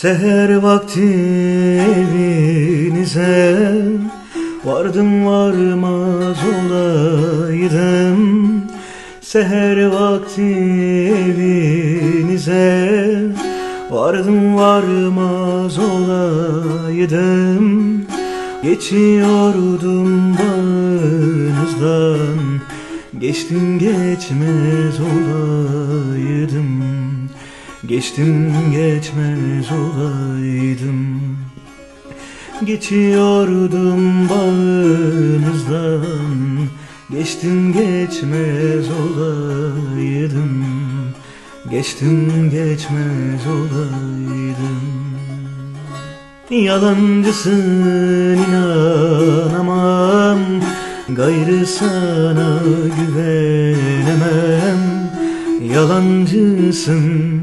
Seher vakti evinize Vardım varmaz olaydım. Seher vakti evinize Vardım varmaz olaydım. Geçiyordum bağınızdan Geçtim geçmez olaydım Geçtim geçmez olaydım. Geçiyordum bağınızdan. Geçtim geçmez olaydım. Geçtim geçmez olaydım. Yalancısın inanamam. Gayrı sana güvenemem. Yalancısın,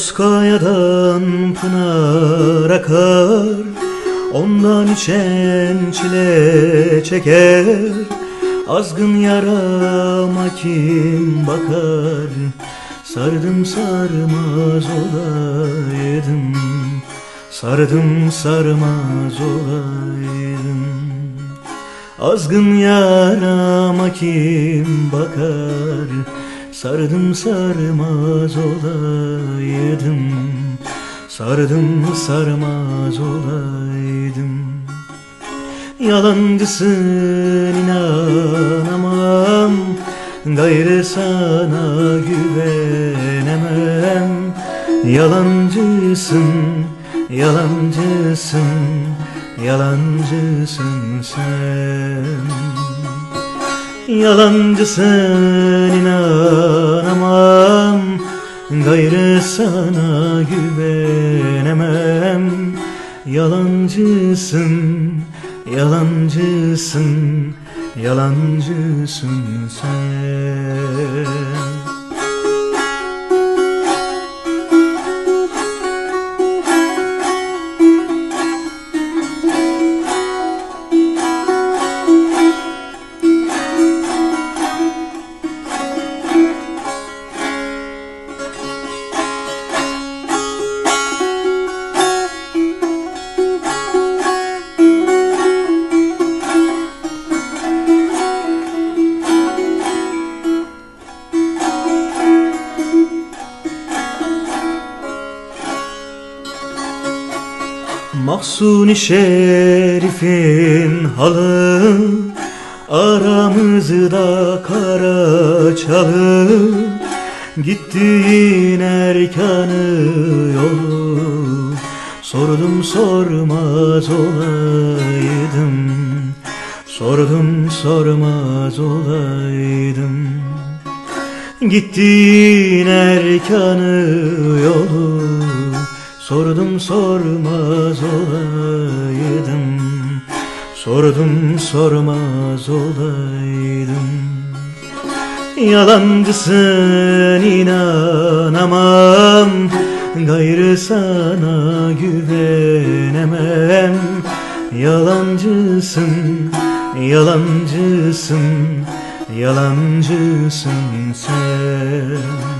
Bozkaya'dan pınar akar Ondan içen çile çeker. Azgın yarama kim bakar Sardım sarmaz olaydım. Sardım sarmaz olaydım. Azgın yarama kim bakar Sardım sarmaz olaydım. Sardım sarmaz olaydım. Yalancısın inanamam. Gayrı sana güvenemem. Yalancısın, yalancısın, yalancısın sen Yalancısın inanamam. Gayrı sana güvenemem. Yalancısın, yalancısın, yalancısın sen Mahsuni Şerif'in halı Aramızda kara çalı. Gittiğin erkanı yolu Sordum sormaz olaydım. Sordum sormaz olaydım. Gittiğin erkanı yolu Sordum sormaz olaydım. Sordum sormaz olaydım. Yalancısın inanamam. Gayrı sana güvenemem. Yalancısın, yalancısın, yalancısın sen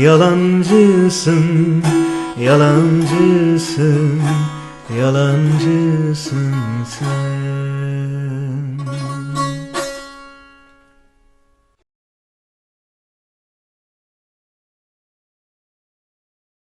Yalancısın, yalancısın, yalancısın sen.